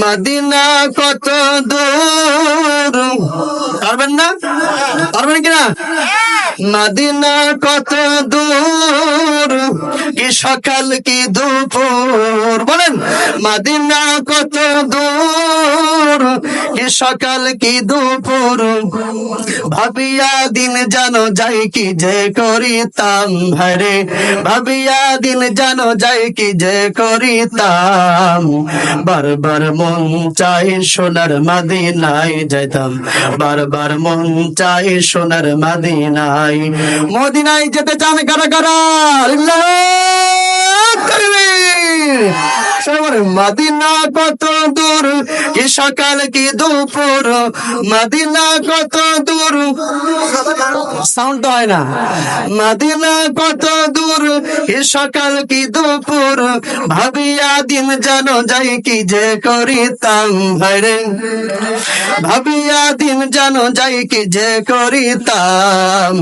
Medina কত দূর? পারবেন না? পারবেন কিনা? মদিনা কত দূর? কি সকাল, কি দুপুর? বলেন, মদিনা কত দূর? কি সকাল, কি দুপুর? ভাবিয়া দিন জানো যাই কি যে করিতাম ভারে ভাবিয়া দিন জানো যাই কি যে করিতাম। বারবার মন চাই সোনার মাদিনায় যাইতাম। বারবার মন চাই সোনার মাদিনায় মদিনায় যেতে চান কারা কারা? বলে, মাদিনা কত দূর? কি সকাল কি দুপুর? মাদিনা কত দূর? সাউন্ড হয় না। মাদিনা কত দূর? কি সকাল কি দুপুর? ভাবিয়া দিন জানো যাই কি যে করিতাম ভাইরে ভাবিয়া দিন জানো যাই কি যে করিতাম।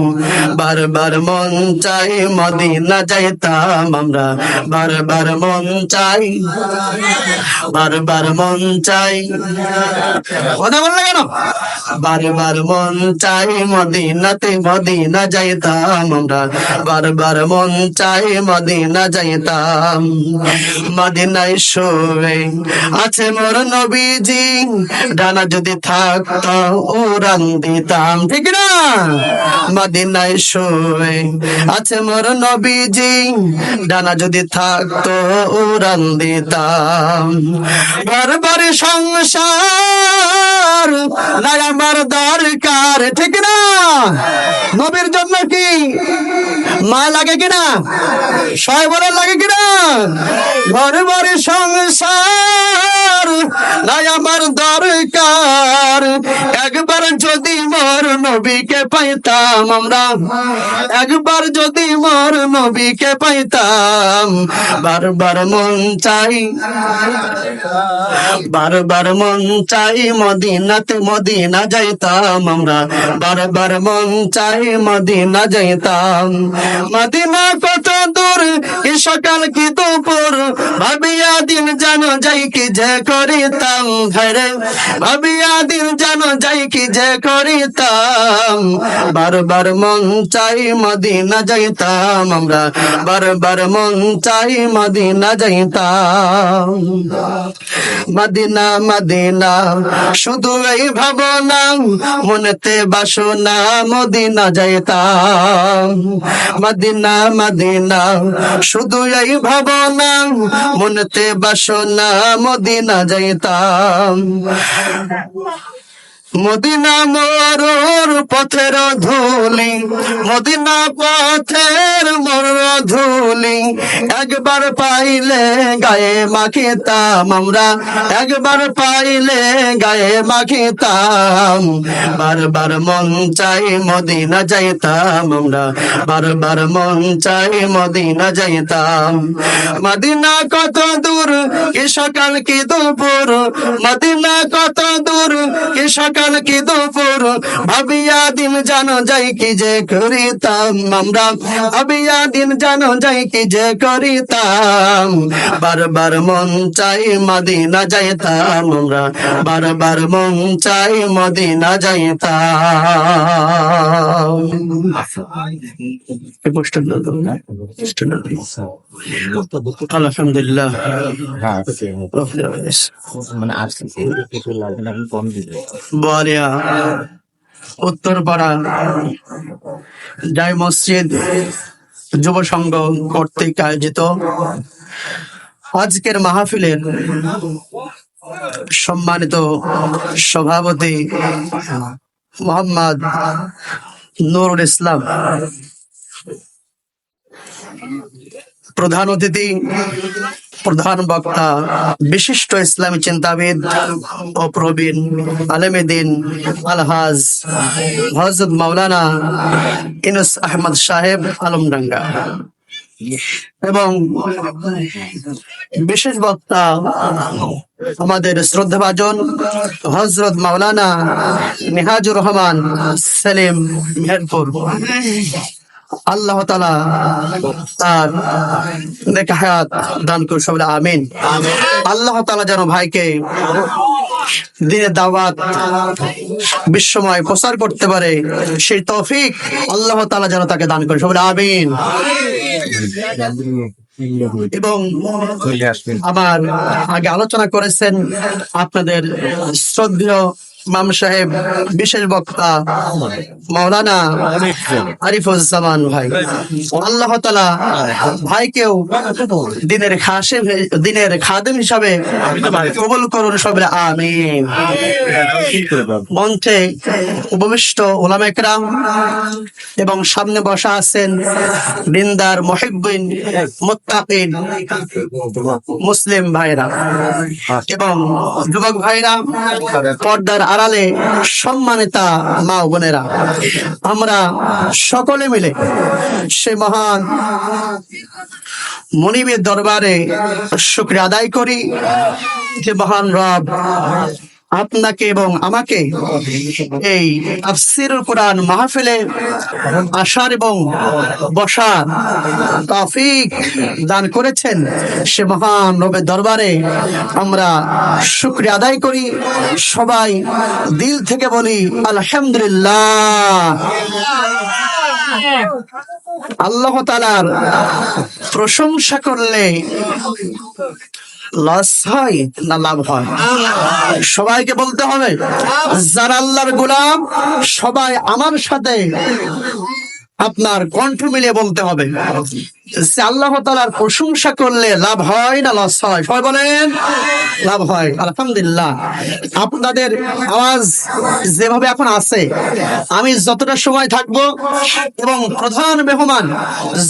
বারবার মন চাই মদিনা যাইতাম আমরা। বারবার মন চাই বারবার মন চাই। কথা বললে কেন? বারবার মন চাই, মদিনাতে মদিনা যাইতাম আমরা। বারবার মন চাই, মদিনা যাইতাম। মদিনায় শোবে আছে মোর নবীজি, ডানা যদি থাকতো উড়ান দিতাম। ঠিক না মদিনায় শোবে আছে মোর নবীজি, ডানা যদি থাকতো উড়ান দিতাম। বারবার সংসার আমার দরকার, ঠিক না? নবীর জন্য কি মা লাগে কিনা? লাগে কিনা? সংসার দরকার। একবার যদি মোর নবীকে পাইতাম আমরা, একবার যদি মোর নবীকে পাইতাম, বারবার মন চাই বারবার মন চাই মদিনাতে মদিনা যাইতাম আমরা। বারবার মন চাই মদিনা যাইতাম। মদিনা দূর কি সকাল কি দুপুর? ভাবিয়া দিন জানো যাই কি যে করিতাম ঘরে ভাবিয়া দিন জানো যাই কি যে করিতাম, বারবার মন চাই মদিনা যাইতাম আমরা। বারবার মন চাই মদিনা যাইতাম। মদিনা মদিনা, শুধু এই ভাবনা, মনেতে বাসনা মদিনা যাইতাম। মদিনা মদিনা শুধু এই ভাবনা মনেতে বাসনা মদিনা যাইতাম। মদিনা মরুর পথের ধুলি, মদিনা পথের মরুর ধুলি। একবার পাইলে গায়ে মাখিতাম আমরা, একবার পাইলে গায়ে মাখিতাম। বারবার মন চাই মদিনা যাইতাম আমরা, বারবার মন চাই মদিনা যাইতাম। মদিনা কত দূর কি সকাল কি দুপুর? মদিনা কত দূর কি সকাল কি দুপুর ভাবিয়া দিন জানো যাই কি যে করিতাম আমরা। ভাবিয়া দিন জানো যাই কি যে করিতাম বারবার মন চাই মদিনা যাইতাম আমরা। বারবার মন চাই মদিনা যাইতাম? পোস্টারটা আলহামদুলিল্লাহ। মানে বলিয়া উত্তরপাড়া জাই মসজিদ যুব সংঘ কর্তৃক আয়োজিত আজকের মাহফিলের সম্মানিত সভাপতি মোহাম্মদ নুরুল ইসলাম। প্রধান অতিথি, প্রধান বক্তা, বিশিষ্ট ইসলামী চিন্তাবিদ ও প্রবীণ আলেমেদিন আলহাজ হজরত মাওলানা ইনুস আহমদ সাহেব আলমডাঙ্গা। এবং বিশেষ বক্তা আমাদের শ্রদ্ধাভাজন হজরত মাওলানা নিহাজুর রহমান সেলিম মেহেরপুর। আল্লাহ তালা তার হায়াত দান করুন সবাই আমিন। আল্লাহ তালা যেন ভাইকে দিনের দাওয়াত বিশ্বময় প্রচার করতে পারে সেই তৌফিক আল্লাহ তালা যেন তাকে দান করে সবাই আমিন। এবং আমার আগে আলোচনা করেছেন আপনাদের শ্রদ্ধেয় মাম সাহেব, বিশেষ বক্তা, মাওলানা আরিফুজ্জামান ভাই। আল্লাহ তালা ভাইকেও দিনের খাসে দিনের খাদেম হিসাবে কবুল করুন সবাই, আমিন। মঞ্চে উপবিষ্ট ওলাম একরাম এবং সামনে বসা আছেন বৃন্দার মহিবিন মোত্তাকিন মুসলিম ভাইরা এবং যুবক ভাইরা, পর্দার আড়ালে সম্মানিতা মা বোনেরা, আমরা সকলে মিলে সে মহান মনিবের দরবারে শুক্রিয়া আদায় করি যে মহান রব আপনাকে এবং আমাকে এই তাফসিরুল কোরআন মাহফিলে আসার এবং বসার তৌফিক দান করেছেন সে মহান রবের দরবারে আমরা শুক্রিয়া আদায় করি। সবাই দিল থেকে বলি, আলহামদুলিল্লাহ। আল্লাহ তালার প্রশংসা করলে লস হয় না লাভ হয়? সবাইকে বলতে হবে, যারা আল্লাহর গোলাম, সবাই আমার সাথে আপনার কণ্ঠ মিলিয়ে বলতে হবে। আল্লাহ তালার প্রশংসা করলে লাভ হয় না লস হয়? সবাই বলেন, লাভ হয়। আলহামদুলিল্লাহ। আপনাদের আওয়াজ যেভাবে এখন আছে, আমি যতটা সময় থাকব এবং প্রধান মেহমান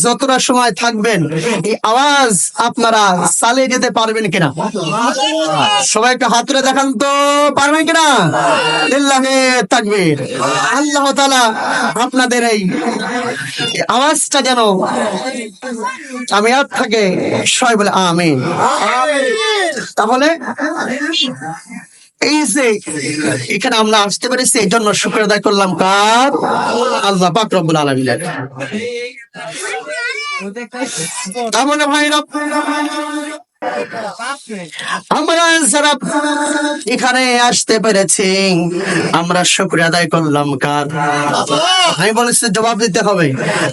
যতটা সময় থাকবেন, এই আওয়াজ আপনারা চালিয়ে যেতে পারবেন কিনা? সবাই একটু হাত তুলে দেখান তো, পারবেন কিনা? তাকবীর। আল্লাহ তাআলা আপনাদের এই আওয়াজটা যেন কামিয়াব থাকে সবাই বলে আমি তাহলে এই যে এখানে আমরা আসতে পেরেছি এই জন্য শুক্র আদায় করলাম কার? আল্লাহ পাক রব্বুল আলামিনের। তাহলে ভাইরা আমরা যারা এখানে আসতে পেরেছি, আমরা শুক্রিয়া আদায় করলাম, কার? আমি বলেছি জবাব দিতে হবে।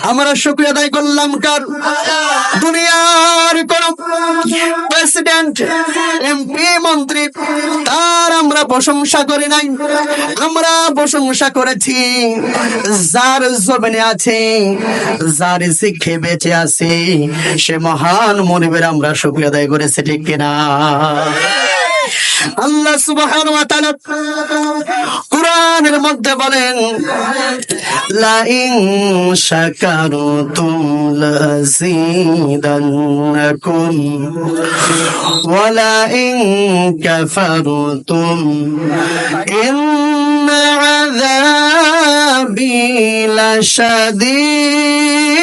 আমরা শুক্রিয়া আদায় করলাম, কার? দুনিয়ার কোন প্রেসিডেন্ট, এমপি, মন্ত্রী, তার আমরা প্রশংসা করি নাই। আমরা প্রশংসা করেছি, যার জমিনে আছে, যার শিক্ষে বেঁচে আছে, সে মহান মনিবের আমরা শুক্রিয়া আদায় করেছি, ঠিক কিনা? আল্লাহ সুবহান ওয়া তাআলা কোরআনের মধ্যে বলেন, লা ইন শাকারতুম লাযিদান্নাকুম ওয়া লা ইন কাফারতুম ইন্না আযাবি লাশাদীদ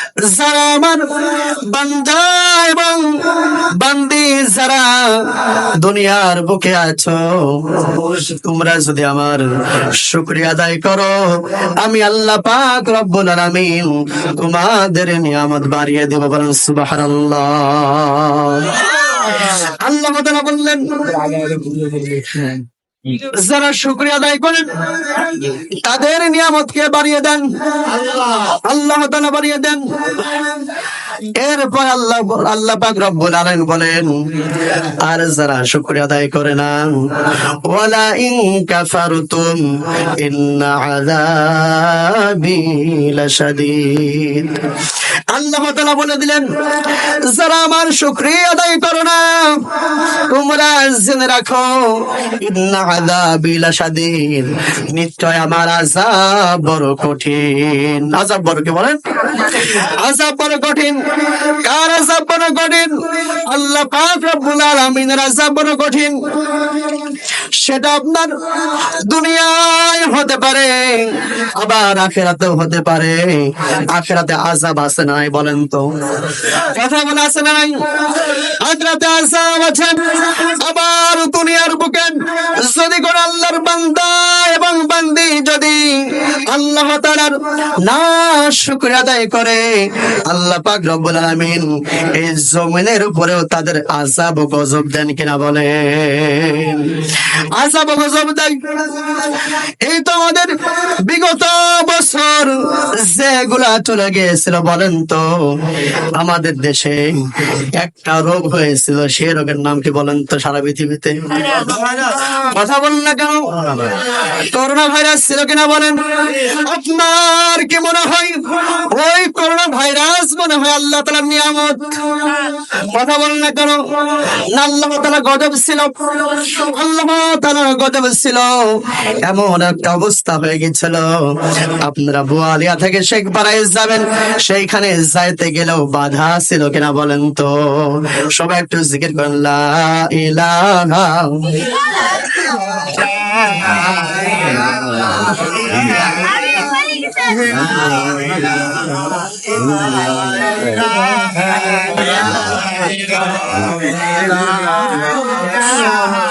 আমার বান্দা এবং বান্দি যারা দুনিয়ার বুকে আছো তোমরা যদি আমার শুকরিয়া আদায় করো, আমি আল্লাহ পাক রব্বুল আলামিন তোমাদের নিয়ামত বাড়িয়ে দেব বলেন সুবহানাল্লাহ। আল্লাহ বললেন যারা শুক্রিয়া আদায় করেন, তাদের নিয়ামতকে বাড়িয়ে দেন, আল্লাহ তাআলা বাড়িয়ে দেন। এরপর আল্লাহ আল্লাহ পাক রব্বুল আলামিন বলেন, আর যারা শুকরিয়া আদায় করে না, ওয়ালা ইন কাফারতুম ইন্না আযাবি লাশাদীদ। আল্লাহ তাআলা বলে দিলেন, যারা আমার শুকরিয়া আদায় করে না তোমরা জেনে রাখো, ইন্না আযাবি লাশাদীদ। নিশ্চয় আমার আযাব বড় কঠিন। আযাব বড় কি বলেন? আযাব বড় কঠিন। কার আযাব বড় কঠিন? আল্লাহ পাক রব্বুল আলামিনের আযাব বড় কঠিন। সেটা আপনার দুনিয়ায় হতে পারে, আবার আখেরাতেও হতে পারে। আখেরাতে আজাব আছে নাই বলেন তো? কথা বলে আছে নাই? আখেরাতে আজাব আছে? আবার দুনিয়ার বুকে যদি আল্লাহ তাআলার না শুকর আদায় করে। আল্লাহ পাক রব্বুল আলামিন এই জমিনের উপরেও তাদের আযাব ও গজব দেন কিনা বলেন। আযাব ও গজব দেন। এই তো আমাদের বিগত বছর যেগুলা চলে গিয়েছিল বলেন তো আমাদের দেশে একটা রোগ হয়েছিল সেই রোগের নাম কি বলেন তো সারা পৃথিবীতে? কথা বলেন না কেন? করোনা ভাইরাস ছিল কিনা বলেন? আপনার কি মনে হয়? ওই করোনা ভাইরাস মনে হয় আল্লাহ তালার নিয়ামত। কথা বলেন না কেন? আল্লাহ তালা গজব ছিল। আল্লাহ তালার গজব ছিল। এমন একটা অবস্থা হয়ে গেছিল আপনারা বোয়ালিয়া থেকে শেখ পাড়ায় যাবেন। সেইখানে যাইতে গেলেও বাধা ছিল কিনা বলেন তো? সবাই একটু জিকির করেন, লা Thank you.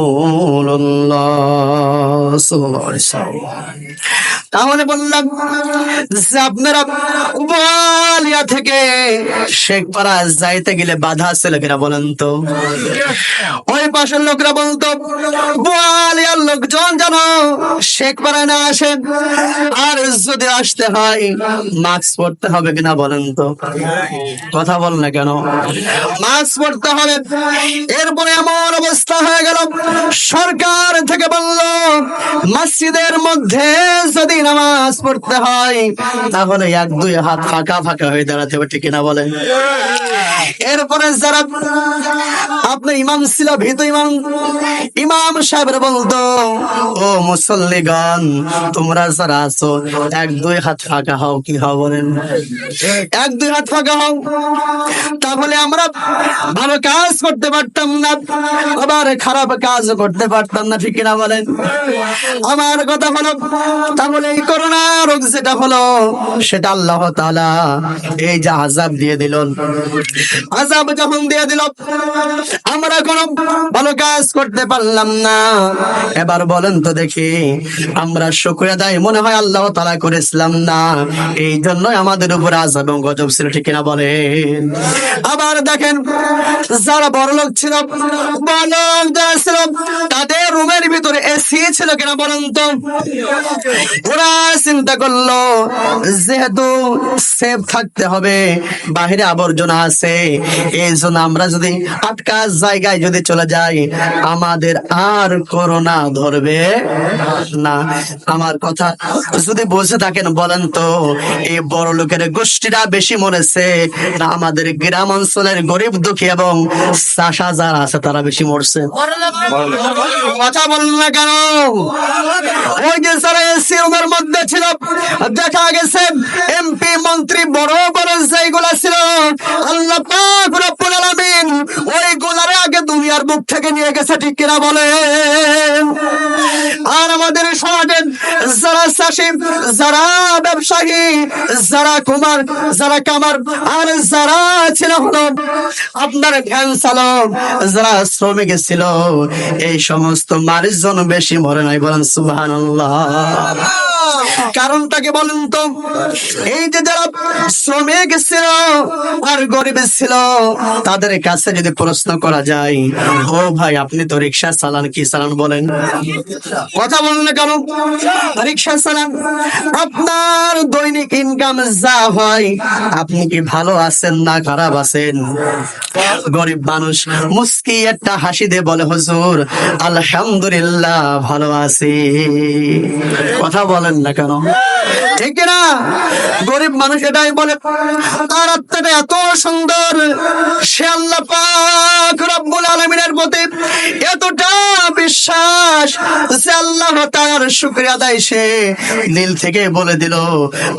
ওয়াসাল্লাম তাহলে বললাম, যে আপনারা উবালিয়া থেকে শেখপাড়া যাইতে গেলে বাধা ছিল কিনা বলেন তো? ওই পাশের লোকরা বলতো বোয়ালিয়ার লোকজন যেন শেখপাড়া না আসেন, আর যদি আসতে হয়, মাস্ক পরতে হবে কিনা বলেন তো? কথা বল না কেন। মাস্ক পরতে হবে। এরপরে এমন অবস্থা হয়ে গেল সরকার থেকে বলল, মসজিদের মধ্যে যদি নামাজ পড়তে হয়, তাহলে এক, দুই হাত ফাঁকা ফাঁকা হয়ে দাঁড়াতে হবে, ঠিক না বলেন এরপরে যারা আপনার ইমাম ছিল ভীত ইমাম ইমাম সাহেবের বলতো, ও মুসল্লিগণ, তোমরা যারা আছো, এক, দুই হাত ফাঁকা হও, কি হও বলেন? এক, দুই হাত ফাঁকা হও, তাহলে আমরা ভালো কাজ করতে পারতাম না, আবার খারাপ কাজ করতে পারতাম না, ঠিক কিনা বলেন? আমার কথা হলো তাহলে এই করোনা রোগ যেটা হলো, সেটা আল্লাহ এই যে আজাব দিয়ে দিল আজাব যখন দিয়ে দিল, আমরা কোনো ভালো কাজ করতে পারলাম না। এবার বলেন তো দেখি, আমরা শুক্রিয়া দেয় মনে হয় আল্লাহ তাআলা করেছিলাম না। এই জন্যই আমাদের উপর আজাব এবং গজব ছিল, ঠিক কিনা বলেন? আবার দেখেন, যারা বড় লোক ছিল বড় লোক ছিল তাদের রুমের ভিতরে এসি ছিল কিনা বলেন ওরা চিন্তা করল, যেহেতু সেফ থাকতে হবে, বাহিরে আবর্জনা আছে এই জন্য আমরা যদি আটকা জায়গায় যদি চলে যাই, আমাদের আর করোনা ধরবে না। আমার কথা যদি বসে থাকেন, বলেন তো, এই বড় লোকের গোষ্ঠীরা বেশি মরেছে, না আমাদের গ্রাম অঞ্চলের গরিব দুঃখী এবং চাষা যারা আছে, তারা বেশি মরছে। কথা বলল না কেন? ওই যে যারা এসি ওনার মধ্যে ছিল। দেখা গেছে এমপি মন্ত্রী বড় বড় যেগুলা ছিল। আল্লাহ আলামিন ওই গোলারে আগে দুনিয়ার বুক থেকে নিয়ে গেছে, ঠিক কিনা বলে আর আমাদের সমাজের যারা চাষি যারা ব্যবসায়ী, যারা কুমার, যারা কামার, আর যারা ছিল আপনার ভ্যান চালক, যারা শ্রমিক ছিল, এই সমস্ত মানুষজন বেশি মরে নাই বলেন সুবহানাল্লাহ। কারণটাকে বলেন তো, এই যে যারা শ্রমিক ছিল আর গরিব ছিল, তাদের কাছে যদি প্রশ্ন করা যায়, ও ভাই, আপনি তো রিক্সা চালান, কি চালান বলেন? কথা বলেন না কেন? আপনার দৈনিক ইনকাম যা হয়, আপনি কি ভালো আছেন না খারাপ আছেন? গরিব মানুষ, মুস্কি একটা হাসি দিয়ে বলে, হুজুর, আলহামদুলিল্লাহ, ভালো আছি। কথা বলেন না কেন? ঠিক না? গরিব মানুষ এটাই বলে, তার আত্মাটা এত সুন্দর, সে আল্লাহ পাক রব্বুল আলামিনের প্রতি এতটা বিশ্বাস যে আল্লাহ তার শুকরিয়া আদায় সে দিল থেকে বলে দিল,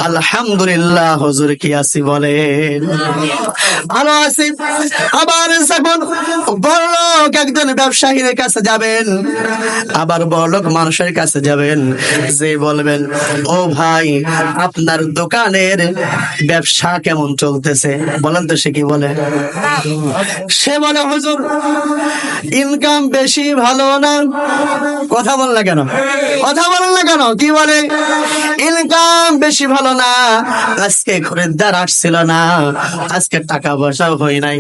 আলহামদুলিল্লাহ, হুজুর কি আছি বলেন। ভালো আছি। আবার যখন বড়লোক একজন ব্যবসায়ীর কাছে যাবেন, আবার বড়লোক মানুষের কাছে যাবেন, যে বলবেন, ও ভাই, আপনার দোকানের ব্যবসা কেমন চলতেছে? বলেন তো সে কি বলে? সে বলে, হুজুর ইনকাম বেশি ভালো না। কথা বল না কেন? কথা বল না কেন? কি বলে? ইনকাম বেশি ভালো না। আজকে খরিদ্দার আসছিল না। আজকে টাকা পয়সাও হয় নাই।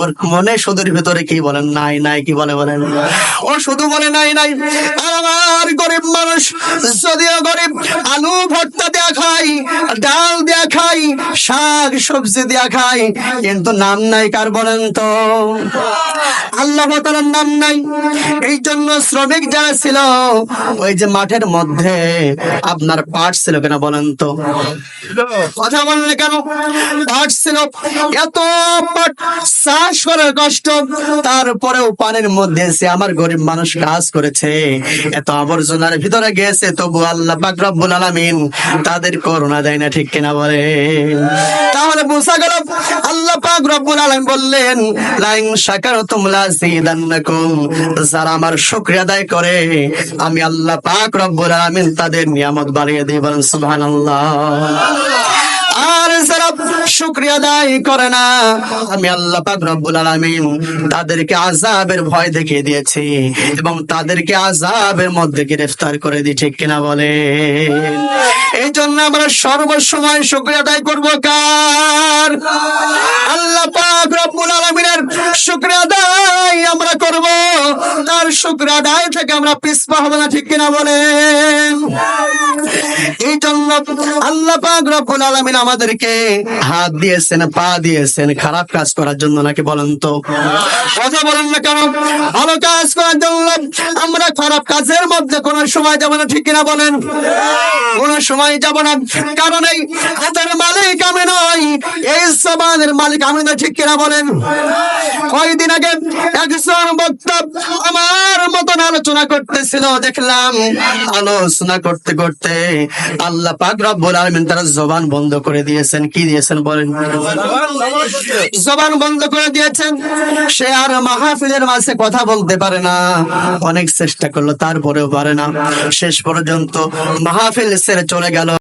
ওর মনে সুদূর ভিতরে কি বলেন? নাই নাই, কি বলে বলেন? ও শুধু বলে নাই নাই। আমার গরিব মানুষ, যদিও গরিব, আলু, ভর্তা দেয়া খাই ডাল দেয়া খাই শাক, সবজি দেয়া খাই কিন্তু নাম নাই কার বলেন তো? আল্লাহ নাম নাই। এই জন্য শ্রমিক যারা ছিল, ওই যে মাঠের মধ্যে আপনার পাট ছিল কেন বলেন তো? কথা বলেন কেন? পাট ছিল। এত পাট চাষ করার কষ্ট। তারপরেও পানির মধ্যে সে আমার গরিব মানুষ কাজ করেছে। এত আবর্জনার ভিতরে গেছে। তবু আল্লাহ পাক রব্বুল আলামিন তাদের করোনা দেয় না, ঠিক কিনা বলে? তাহলে বোঝা গেল, আল্লাহ পাক রব্বুল আলামিন বললেন, লাইন শাকারতুম লাযিদান্নাকুম যারা আমার শুকরিয়া আদায় করে, আমি আল্লাহ পাক রব্বুল আলামিন তাদের নিয়ামত বাড়িয়ে দিই বলেন, সুবহানাল্লাহ। আর যারা শুক্রিয়া আদায় করে না, আমি আল্লাহ পাক রব্বুল আলামিন তাদেরকে মধ্যে গ্রেফতার করে কিনা বলে এই জন্য আমরা সর্বসময় করব কার? আল্লাহ শুক্রিয়া আমরা শুক্রিয়া আদায় থেকে আমরা হব না, ঠিক কিনা বলেন? এই জন্য আল্লাহ আমাদেরকে হাত দিয়েছেন, পা দিয়েছেন, খারাপ কাজ করার জন্য নাকি বলেন তো? কথা বলেন না কেন? ভালো কাজ করার জন্য আমরা খারাপ কাজের মধ্যে কোন সময় যাব না, ঠিক কিনা বলেন? কোন সময় যাব না, কারণ এই হাতের মালিক আমি নই, এই সমানের মালিক আমি না ঠিক কিনা বলেন? কয়দিন আগে একজন বক্তা আমার মতন আলোচনা করতেছিল, দেখলাম আলোচনা করতে করতে আল্লাহ পাক রব্বুল আলামিন তার জবান বন্ধ করে দিয়েছেন। কি দিয়েছেন বলেন? জবান বন্ধ করে দিয়েছেন। সে আর মাহফিলের মাঝে কথা বলতে পারে না। অনেক চেষ্টা করল, তারপরেও পারে না। শেষ পর্যন্ত মাহফিল ছেড়ে চলে গেল।